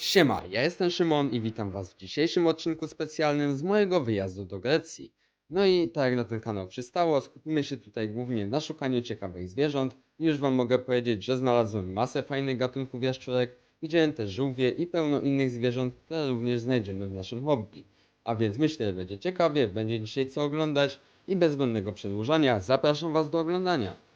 Siema, ja jestem Szymon i witam was w dzisiejszym odcinku specjalnym z mojego wyjazdu do Grecji. No i tak jak na ten kanał przystało, skupimy się tutaj głównie na szukaniu ciekawych zwierząt. Już wam mogę powiedzieć, że znalazłem masę fajnych gatunków jaszczurek, widziałem też żółwie i pełno innych zwierząt, które również znajdziemy w naszym hobby. A więc myślę, że będzie ciekawie, będzie dzisiaj co oglądać i bez przedłużania zapraszam was do oglądania.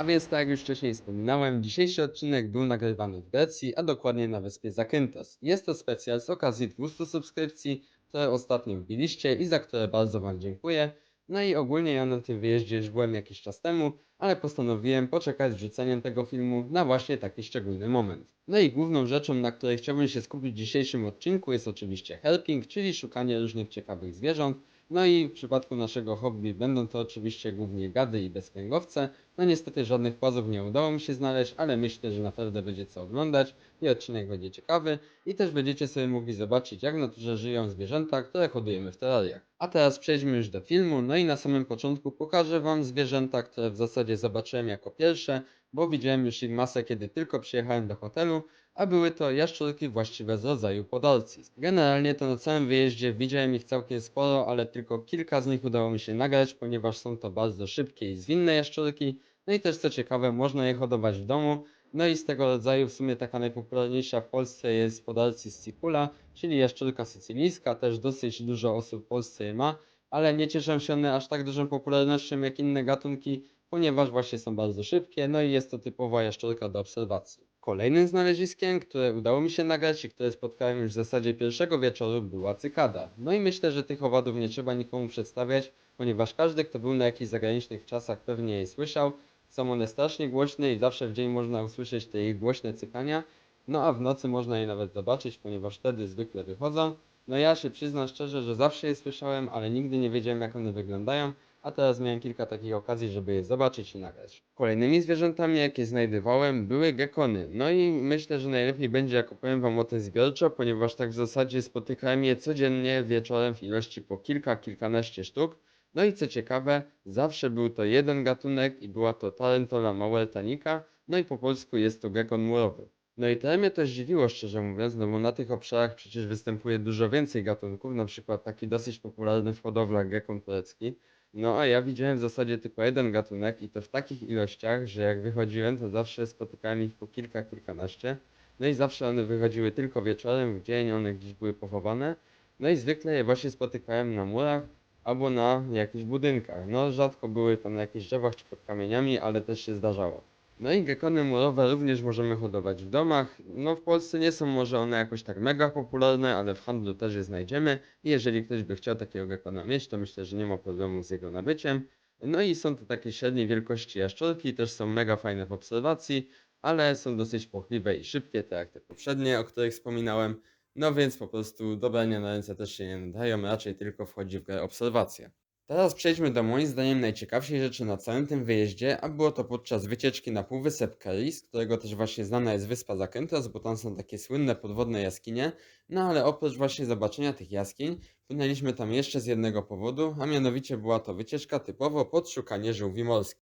A więc tak jak już wcześniej wspominałem, dzisiejszy odcinek był nagrywany w Grecji, a dokładnie na wyspie Zakynthos. Jest to specjal z okazji 200 subskrypcji, które ostatnio wbiliście i za które bardzo Wam dziękuję. No i ogólnie ja na tym wyjeździe już byłem jakiś czas temu, ale postanowiłem poczekać z wrzuceniem tego filmu na właśnie taki szczególny moment. No i główną rzeczą, na której chciałbym się skupić w dzisiejszym odcinku jest oczywiście helping, czyli szukanie różnych ciekawych zwierząt, no i w przypadku naszego hobby będą to oczywiście głównie gady i bezkręgowce. No niestety żadnych płazów nie udało mi się znaleźć, ale myślę, że naprawdę będzie co oglądać i odcinek będzie ciekawy i też będziecie sobie mogli zobaczyć jak w naturze żyją zwierzęta, które hodujemy w terrariach. A teraz przejdźmy już do filmu, no i na samym początku pokażę Wam zwierzęta, które w zasadzie zobaczyłem jako pierwsze, bo widziałem już ich masę kiedy tylko przyjechałem do hotelu, a były to jaszczurki właściwe z rodzaju podolcis. Generalnie to na całym wyjeździe widziałem ich całkiem sporo, ale tylko kilka z nich udało mi się nagrać, ponieważ są to bardzo szybkie i zwinne jaszczurki. No i też co ciekawe, można je hodować w domu. No i z tego rodzaju w sumie taka najpopularniejsza w Polsce jest podolcis cipula, czyli jaszczurka sycylijska, też dosyć dużo osób w Polsce je ma, ale nie cieszą się one aż tak dużą popularnością jak inne gatunki, ponieważ właśnie są bardzo szybkie, no i jest to typowa jaszczurka do obserwacji. Kolejnym znaleziskiem, które udało mi się nagrać i które spotkałem już w zasadzie pierwszego wieczoru była cykada. No i myślę, że tych owadów nie trzeba nikomu przedstawiać, ponieważ każdy, kto był na jakichś zagranicznych czasach pewnie je słyszał. Są one strasznie głośne i zawsze w dzień można usłyszeć te ich głośne cykania. No a w nocy można je nawet zobaczyć, ponieważ wtedy zwykle wychodzą. No ja się przyznam szczerze, że zawsze je słyszałem, ale nigdy nie wiedziałem jak one wyglądają a teraz miałem kilka takich okazji, żeby je zobaczyć i nagrać. Kolejnymi zwierzętami, jakie znajdowałem, były gekony. No i myślę, że najlepiej będzie, jak opowiem Wam o tym zbiorczo, ponieważ tak w zasadzie spotykałem je codziennie wieczorem w ilości po kilka, kilkanaście sztuk. No i co ciekawe, zawsze był to jeden gatunek i była to Tarentola mauertanica, no i po polsku jest to gekon murowy. No i to mnie to zdziwiło, szczerze mówiąc, no bo na tych obszarach przecież występuje dużo więcej gatunków, na przykład taki dosyć popularny w hodowlach gekon turecki. No a ja widziałem w zasadzie tylko jeden gatunek i to w takich ilościach, że jak wychodziłem, to zawsze spotykałem ich po kilka, kilkanaście. No i zawsze one wychodziły tylko wieczorem, w dzień one gdzieś były pochowane. No i zwykle je właśnie spotykałem na murach albo na jakichś budynkach. No rzadko były tam na jakichś drzewach czy pod kamieniami, ale też się zdarzało. No i gekony murowe również możemy hodować w domach. No w Polsce nie są może one jakoś tak mega popularne, ale w handlu też je znajdziemy. I jeżeli ktoś by chciał takiego gekona mieć, to myślę, że nie ma problemu z jego nabyciem. No i są to takie średniej wielkości jaszczurki, też są mega fajne w obserwacji, ale są dosyć płochliwe i szybkie, tak jak te poprzednie, o których wspominałem. No więc po prostu dobrania na ręce też się nie nadają, raczej tylko wchodzi w grę obserwacja. Teraz przejdźmy do moim zdaniem najciekawszej rzeczy na całym tym wyjeździe, a było to podczas wycieczki na półwysep Keris, z którego też właśnie znana jest wyspa Zakynthos, bo tam są takie słynne podwodne jaskinie. No ale oprócz właśnie zobaczenia tych jaskiń, płynęliśmy tam jeszcze z jednego powodu, a mianowicie była to wycieczka typowo pod szukanie żółwi morskich.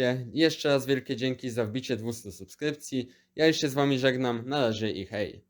Oglądaliście. Jeszcze raz wielkie dzięki za wbicie 200 subskrypcji. Ja już się z wami żegnam. Na razie i hej.